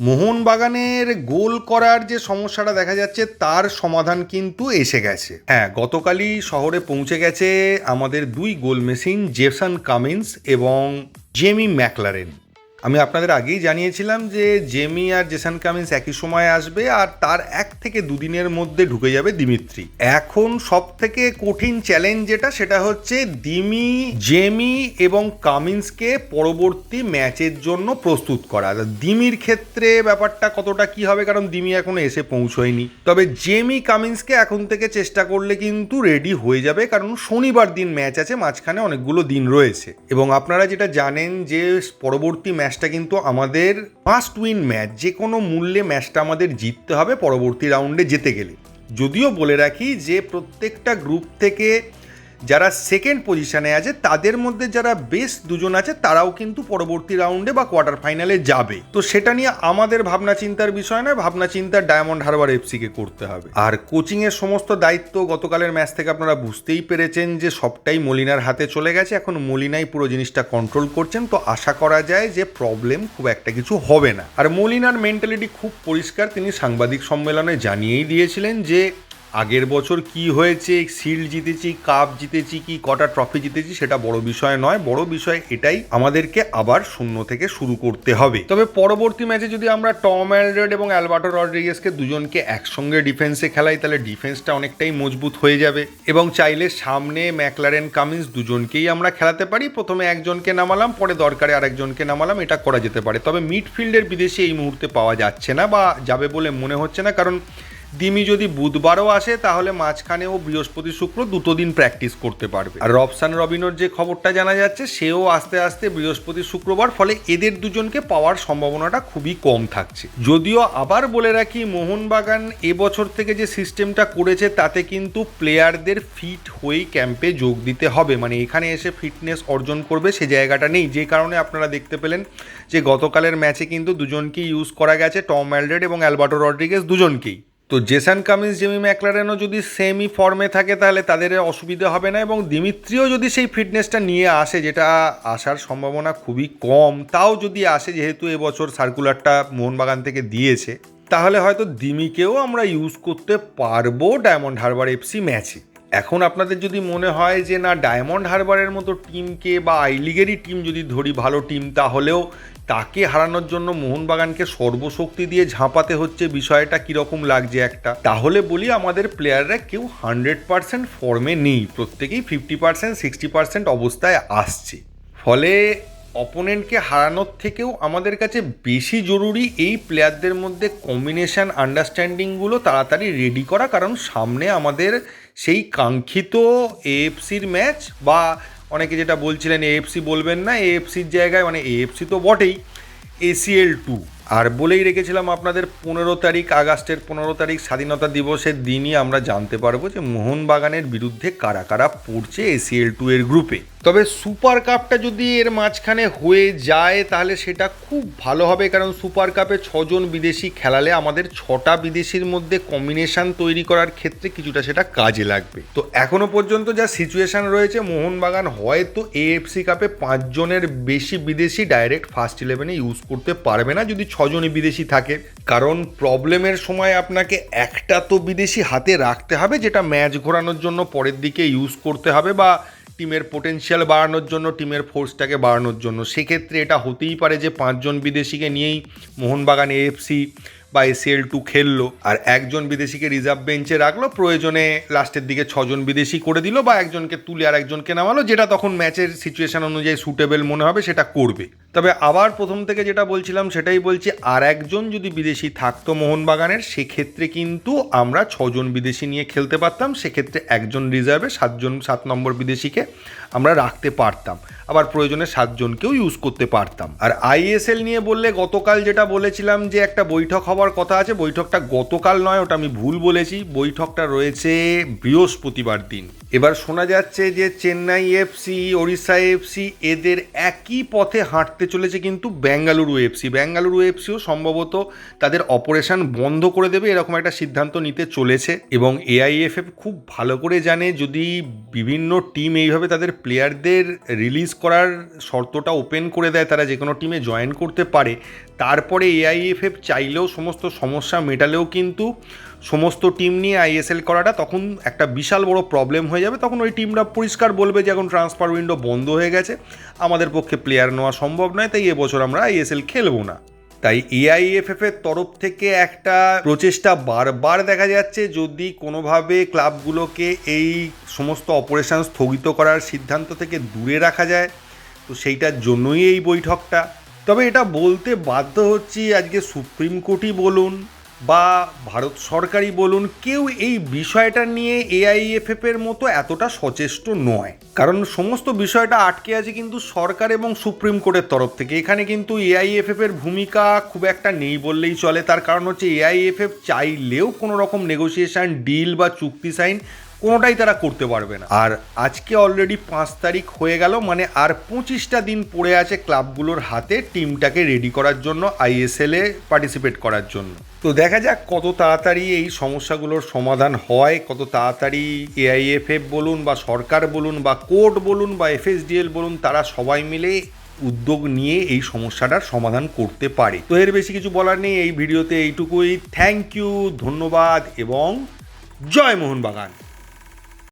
মোহনবাগানের গোল করার যে সমস্যাটা দেখা যাচ্ছে, তার সমাধান কিন্তু এসে গেছে। হ্যাঁ গতকালই শহরে পৌঁছে গেছে আমাদের দুই গোল মেশিন, জেসন কামিন্স এবং জেমি ম্যাকলারেন। আমি আপনাদের আগেই জানিয়েছিলাম যে জেমি আর জেসান কামিন্স একই সময় আসবে আর তার এক থেকে দুদিনের মধ্যে ঢুকে যাবে দিমিত্রি। এখন সব থেকে কঠিন চ্যালেঞ্জ যেটা, সেটা হচ্ছে দিমি, জেমি এবং কামিন্সকে পরবর্তী ম্যাচের জন্য প্রস্তুত করা। দিমির ক্ষেত্রে ব্যাপারটা কতটা কি হবে, কারণ দিমি এখনও এসে পৌঁছয়নি। তবে জেমি কামিন্সকে এখন থেকে চেষ্টা করলে কিন্তু রেডি হয়ে যাবে, কারণ শনিবার দিন ম্যাচ আছে, মাঝখানে অনেকগুলো দিন রয়েছে। এবং আপনারা যেটা জানেন যে পরবর্তী ম্যাচটা কিন্তু আমাদের মাস্ট উইন ম্যাচ। যে কোনো মূল্যে ম্যাচটা আমাদের জিততে হবে পরবর্তী রাউন্ডে যেতে গেলে। যদিও বলে রাখি যে প্রত্যেকটা গ্রুপ থেকে যারা সেকেন্ড পজিশনে আছে, তাদের মধ্যে যারা বেস্ট দুজন আছে, তারাও কিন্তু পরবর্তী রাউন্ডে বা কোয়ার্টার ফাইনালে যাবে। তো সেটা নিয়ে আমাদের ভাবনা চিন্তার বিষয় নয় ভাবনা চিন্তা ডায়মন্ড হারবার এফসিকে করতে হবে। আর কোচিংয়ের সমস্ত দায়িত্ব গতকালের ম্যাচ থেকে আপনারা বুঝতেই পেরেছেন যে সবটাই মলিনার হাতে চলে গেছে। এখন মলিনাই পুরো জিনিসটা কন্ট্রোল করছেন। তো আশা করা যায় যে প্রবলেম খুব একটা কিছু হবে না। আর মলিনার মেন্টালিটি খুব পরিষ্কার। তিনি সাংবাদিক সম্মেলনে জানিয়েই দিয়েছিলেন যে আগের বছর কি হয়েছে শিল্ড জিতেছি, কাপ জিতেছি কি, কটা ট্রফি জিতেছি সেটা বড় বিষয় নয়, বড় বিষয় এটাই আমাদেরকে আবার শূন্য থেকে শুরু করতে হবে। তবে পরবর্তী ম্যাচে যদি আমরা টম অ্যালরেড এবং অ্যালবার্টো রড্রিগেসকে দুজনকে একসঙ্গে ডিফেন্সে খেলাই, তাহলে ডিফেন্সটা অনেকটাই মজবুত হয়ে যাবে। এবং চাইলে সামনে ম্যাকলারেন, কামিন্স দুজনকেই আমরা খেলাতে পারি। প্রথমে একজনকে নামালাম, পরে দরকারে আরেকজনকে নামালাম, এটা করা যেতে পারে। তবে মিডফিল্ডের বিদেশে এই মুহূর্তে পাওয়া যাচ্ছে না বা যাবে বলে মনে হচ্ছে না, কারণ দিমি যদি বুধবারও আসে, তাহলে মাঝখানেও বৃহস্পতি শুক্র দুটো দিন প্র্যাকটিস করতে পারবে। আর রবসান রবিনোর যে খবরটা জানা যাচ্ছে, সেও আস্তে আস্তে বৃহস্পতি শুক্রবার, ফলে এদের দুজনকে পাওয়ার সম্ভাবনাটা খুবই কম থাকছে। যদিও আবার বলে রাখি, মোহনবাগান এবছর থেকে যে সিস্টেমটা করেছে, তাতে কিন্তু প্লেয়ারদের ফিট হয়েই ক্যাম্পে যোগ দিতে হবে। মানে এখানে এসে ফিটনেস অর্জন করবে, সে জায়গাটা নেই। যে কারণে আপনারা দেখতে পেলেন যে গতকালের ম্যাচে কিন্তু দুজনকেই ইউজ করা গেছে, টম অ্যালডেড এবং অ্যালবার্টো রড্রিগেস দুজনকেই। তো জেসান কামিন্স, জেমি ম্যাকলারেনও যদি সেমই ফর্মে থাকে, তাহলে তাদের অসুবিধা হবে না এবং দিমিত্রিও যদি সেই ফিটনেসটা নিয়ে আসে, যেটা আসার সম্ভাবনা খুবই কম, তাও যদি আসে, যেহেতু এবছর সার্কুলারটা মোহনবাগান থেকে দিয়েছে, তাহলে হয়তো দিমিকেও আমরা ইউজ করতে পারব ডায়মন্ড হারবার এফসি ম্যাচে এখন আপনাদের যদি মনে হয় যে, না ডায়মন্ড হারবারের মতো টিমকে বা আই লিগেরই টিম যদি ধরি, ভালো টিম তাহলেও তাকে হারানোর জন্য মোহনবাগানকে সর্বশক্তি দিয়ে ঝাঁপাতে হচ্ছে বিষয়টা কীরকম লাগছে একটা? তাহলে বলি আমাদের প্লেয়াররা কেউ হান্ড্রেড পার্সেন্ট ফর্মে নেই। প্রত্যেকেই ফিফটি পার্সেন্ট সিক্সটি পার্সেন্ট অবস্থায় আসছে। ফলে অপোনেন্টকে হারানোর থেকেও আমাদের কাছে বেশি জরুরি এই প্লেয়ারদের মধ্যে কম্বিনেশান আন্ডারস্ট্যান্ডিংগুলো তাড়াতাড়ি রেডি করা। কারণ সামনে আমাদের সেই কাঙ্ক্ষিত এএফসির ম্যাচ বা অনেকে যেটা বলছিলেন এএফসি বলবেন না এএফসির জায়গায় মানে এএফসি তো বটেই এসিএল টু। আর বলেই রেখেছিলাম আপনাদের পনেরো তারিখ, আগস্টের পনেরো তারিখ স্বাধীনতা দিবসের দিনই আমরা জানতে পারব যে মোহনবাগানের বিরুদ্ধে কারা কারা পড়ছে এসিএল টু এর গ্রুপে তবে সুপার কাপটা যদি এর মাঝখানে হয়ে যায়, তাহলে সেটা খুব ভালো হবে, কারণ সুপার কাপে ছজন বিদেশি খেলালে আমাদের ছটা বিদেশির মধ্যে কম্বিনেশন তৈরি করার ক্ষেত্রে কিছুটা সেটা কাজে লাগবে। তো এখনও পর্যন্ত যা সিচুয়েশন রয়েছে মোহনবাগান হয়তো এএফসি কাপে পাঁচজনের বেশি বিদেশি ডাইরেক্ট ফার্স্ট ইলেভেনে ইউজ করতে পারবে না। যদি ছজনই বিদেশি থাকে। কারণ প্রবলেমের সময় আপনাকে একটা তো বিদেশি হাতে রাখতে হবে, যেটা ম্যাচ ঘোরানোর জন্য পরের দিকে ইউজ করতে হবে বা টিমের পোটেনশিয়াল বাড়ানোর জন্য টিমের ফোর্সটাকে বাড়ানোর জন্য। সেক্ষেত্রে এটা হতেই পারে যে পাঁচজন বিদেশিকে নিয়েই মোহনবাগান এএফসি বা এসিএল টু খেললো, আর একজন বিদেশিকে রিজার্ভ বেঞ্চে রাখল, প্রয়োজনে লাস্টের দিকে ছজন বিদেশি করে দিল বা একজনকে তুলে আর একজনকে নামালো, যেটা তখন ম্যাচের সিচুয়েশন অনুযায়ী সুটেবল মনে হবে, সেটা করবে। তবে আবার প্রথম থেকে যেটা বলছিলাম, সেটাই বলছি, আর একজন যদি বিদেশি থাকতো মোহনবাগানের, সেক্ষেত্রে কিন্তু আমরা ছজন বিদেশি নিয়ে খেলতে পারতাম, সেক্ষেত্রে একজন রিজার্ভে সাতজন, সাত নম্বর বিদেশিকে আমরা রাখতে পারতাম। আবার প্রয়োজনে সাতজনকেও ইউজ করতে পারতাম। আর আইএসএল নিয়ে বললে গতকাল যেটা বলেছিলাম যে একটা বৈঠক হবার কথা আছে, বৈঠকটা গতকাল নয়, ওটা আমি ভুল বলেছি। বৈঠকটা রয়েছে বৃহস্পতিবার দিন। এবার শোনা যাচ্ছে যে চেন্নাই এফসি, ওড়িশা এফসি এদের একই পথে হাঁটতে চলেছে কিন্তু বেঙ্গালুরু এফসি। বেঙ্গালুরু এফসিও সম্ভবত তাদের অপারেশন বন্ধ করে দেবে, এরকম একটা সিদ্ধান্ত নিতে চলেছে। এবং এআইএফএফ খুব ভালো করে জানে, যদি বিভিন্ন টিম এইভাবে তাদের প্লেয়ারদের রিলিজ করার শর্তটা ওপেন করে দেয়, তারা যে কোনো টিমে জয়েন করতে পারে, তারপরে এআইএফএফ চাইলেও সমস্ত সমস্যা মেটালেও কিন্তু সমস্ত টিম নিয়ে আইএসএল করাটা তখন একটা বিশাল বড় প্রবলেম হয়ে যাবে। তখন ওই টিমরা পরিষ্কার বলবে যে, এখন ট্রান্সফার উইন্ডো বন্ধ হয়ে গেছে। আমাদের পক্ষে প্লেয়ার নেওয়া সম্ভব নয়, তাই এবছর আমরা আইএসএল খেলব না। তাই এআইএফএফ এর তরফ থেকে একটা প্রচেষ্টা বারবার দেখা যাচ্ছে। যদি কোনোভাবে ক্লাবগুলোকে এই সমস্ত অপারেশন স্থগিত করার সিদ্ধান্ত থেকে দূরে রাখা যায়, তো সেইটার জন্যই এই বৈঠকটা। তবে এটা বলতে বাধ্য হচ্ছি আজকে সুপ্রিম কোর্টই বলুন বা ভারত সরকারই বলুন, কেউ এই বিষয়টা নিয়ে এআইএফএফ এর মতো এতটা সচেষ্ট নয়। কারণ সমস্ত বিষয়টা আটকে আছে কিন্তু সরকার এবং সুপ্রিম কোর্টের তরফ থেকে। এখানে কিন্তু এআইএফএফ এর ভূমিকা খুব একটা নেই বললেই চলে। তার কারণ হচ্ছে এআইএফএফ চাইলেও কোনো রকম নেগোসিয়েশন ডিল বা চুক্তি সাইন কোনোটাই তারা করতে পারবে না। আর আজকে অলরেডি পাঁচ তারিখ হয়ে গেল মানে আর পঁচিশটা দিন পড়ে আছে ক্লাবগুলোর হাতে টিমটাকে রেডি করার জন্য আইএসএল এ পার্টিসিপেট করার জন্য। তো দেখা যাক কত তাড়াতাড়ি এই সমস্যাগুলোর সমাধান হয়, কত তাড়াতাড়ি এআইএফএফ বলুন বা সরকার বলুন বা কোর্ট বলুন বা এফএসডিএল বলুন, তারা সবাই মিলে উদ্যোগ নিয়ে এই সমস্যাটার সমাধান করতে পারে। তো এর বেশি কিছু বলার নেই, এই ভিডিওতে এইটুকুই। থ্যাংক ইউ ধন্যবাদ এবং জয় মোহনবাগান।